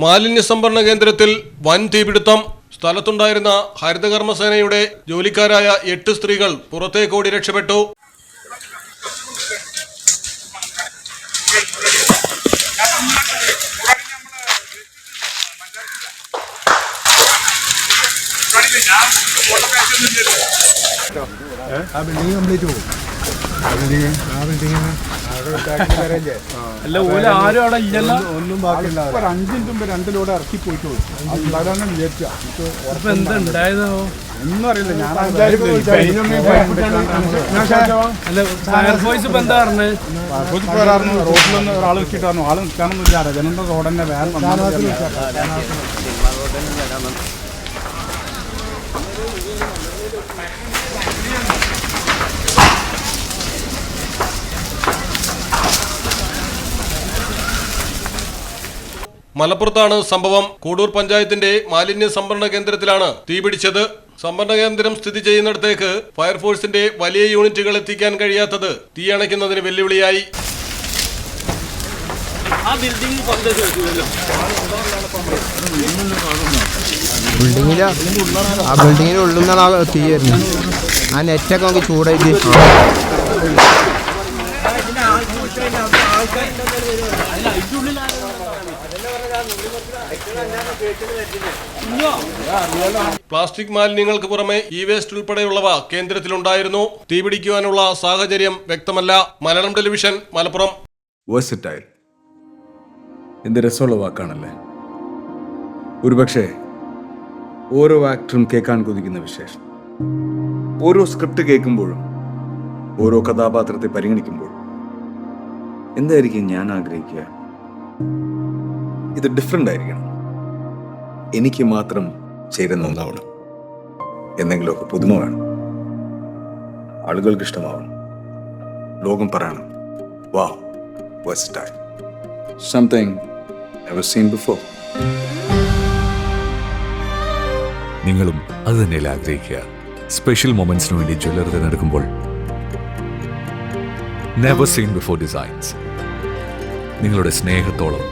മാലിന്യ സംഭരണ കേന്ദ്രത്തിൽ വൻ തീപിടുത്തം. സ്ഥലത്തുണ്ടായിരുന്ന ഹരിതകർമ്മസേനയുടെ ജോലിക്കാരായ എട്ട് സ്ത്രീകൾ പുറത്തേക്കോടി രക്ഷപ്പെട്ടു. ആ ബിൽഡിംഗ് കംപ്ലീറ്റ് പോകും ആ ബിൽഡിംഗ് ആ ബിൽഡിംഗ് അല്ല ഓല ആരും അവിടെ ഇല്ലല്ലോ. ഒന്നും ബാക്കിയുണ്ടാവില്ല ഒരു അഞ്ച് മിനിറ്റ് മുമ്പ് രണ്ട് ലോഡ് ഇറക്കി പോയിട്ടുള്ളൂ ഉണ്ടാകാന്ന് വിചാരിച്ച ഇപ്പൊ എന്താ ഉണ്ടായതോ ഒന്നും അറിയില്ല. ഞാൻ അല്ല ഫയർഫോഴ്സ് ഇപ്പൊ എന്താ പറഞ്ഞത് പോരാറുന്നു റോഡിലൊന്ന് ഒരാൾ വെച്ചിട്ടായിരുന്നു ആൾ നിൽക്കാനൊന്നും ഇല്ല. ജനന്റെ റോഡന്നെ തന്നെ മലപ്പുറത്താണ് സംഭവം. കൂടൂർ പഞ്ചായത്തിന്റെ മാലിന്യ സംഭരണ കേന്ദ്രത്തിലാണ് തീപിടിച്ചത് സംഭരണ കേന്ദ്രം സ്ഥിതി ചെയ്യുന്നിടത്തേക്ക് ഫയർഫോഴ്സിന്റെ വലിയ യൂണിറ്റുകൾ എത്തിക്കാൻ കഴിയാത്തത് തീയണയ്ക്കുന്നതിന് വെല്ലുവിളിയായി. ബിൽഡിങ്ങിൽ ആ ബിൽഡിങ്ങിന് ഉള്ളിൽ നിന്നാണ് ആ തീ വരുന്നത്. ആ നെറ്റൊക്കെ നമുക്ക് ചൂടായിട്ട് പ്ലാസ്റ്റിക് മാലിന്യങ്ങൾക്ക് പുറമെ ഇ വേസ്റ്റ് ഉൾപ്പെടെയുള്ളവ കേന്ദ്രത്തിലുണ്ടായിരുന്നു. തീപിടിക്കുവാനുള്ള സാഹചര്യം വ്യക്തമല്ല. മലയാളം ടെലിവിഷൻ മലപ്പുറം. വേഴ്സറ്റൈൽ എന്ത് രസമുള്ള വാക്കാണല്ലേ? ഒരുപക്ഷെ ഓരോ ആക്ടറും കേൾക്കാൻ കൊതിക്കുന്ന വിശേഷം. ഓരോ സ്ക്രിപ്റ്റ് കേൾക്കുമ്പോഴും ഓരോ കഥാപാത്രത്തെ പരിഗണിക്കുമ്പോഴും എന്തായിരിക്കും ഞാൻ ആഗ്രഹിക്കുക? ഇത് ഡിഫറെന്റ് ആയിരിക്കണം. എനിക്ക് മാത്രം ചേരുന്ന ഒന്നാവണം. എന്തെങ്കിലുമൊക്കെ പുതുമ വേണം. ആളുകൾക്ക് ഇഷ്ടമാവണം. ലോകം പറയണം. വാ versatile something never seen before. നിങ്ങളും അത് തന്നെയല്ലേ ആഗ്രഹിക്കുക. സ്പെഷ്യൽ മൊമെന്റ്സിന് വേണ്ടി ജ്വല്ലറി തിരഞ്ഞെടുക്കുമ്പോൾ നെവർ സീൻ ബിഫോർ ഡിസൈൻസ് നിങ്ങളുടെ സ്നേഹത്തോളം